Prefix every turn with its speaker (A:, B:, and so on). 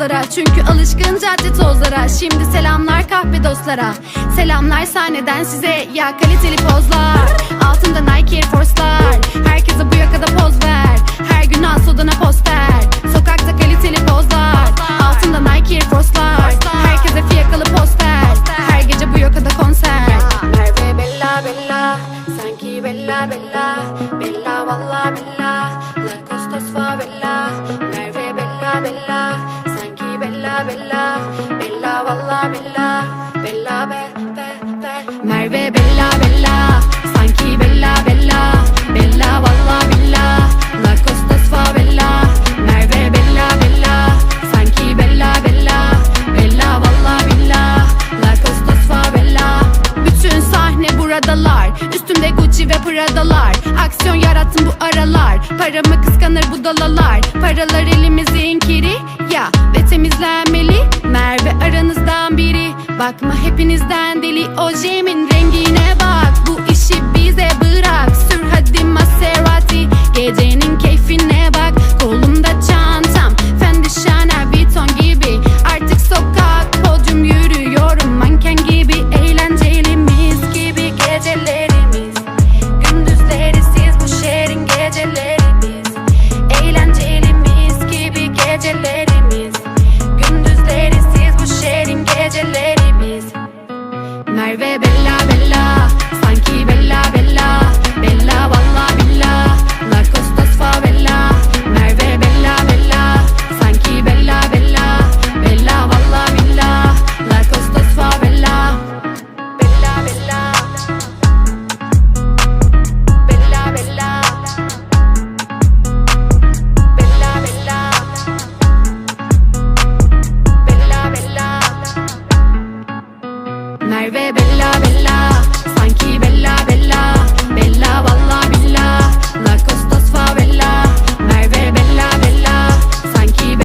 A: pozlara Çünkü alışkın cadde tozlara. Şimdi selamlar kahve dostlara. Selamlar sahneden size. Ya kaliteli pozlar. Altında Nike Air Force'lar. Herkese bu yakada poz ver. Her gün al poster Sokakta kaliteli pozlar. Altında Nike Air Force'lar. Herkese fiyakalı poster Her gece bu yakada konser. Merve Bella Bella? Sanki Bella Bella. Bella valla Bella. La Costas Favela Bella valla Bella Bella be be be. Merve Bella Bella. Sanki Bella Bella. Bella valla Bella. La Costas Favela. Merve Bella Bella. Sanki Bella Bella. Bella valla Bella. La Costas Favela. Bütün sahne buradalar. Üstümde Gucci ve Prada'lar. Aksiyon yarattım bu aralar. Paramı kıskanır bu dalalar. Paralar elimizin kiri Ya ve temizlenmeli Bakma hepinizden deli Ojemin rengine bella, it.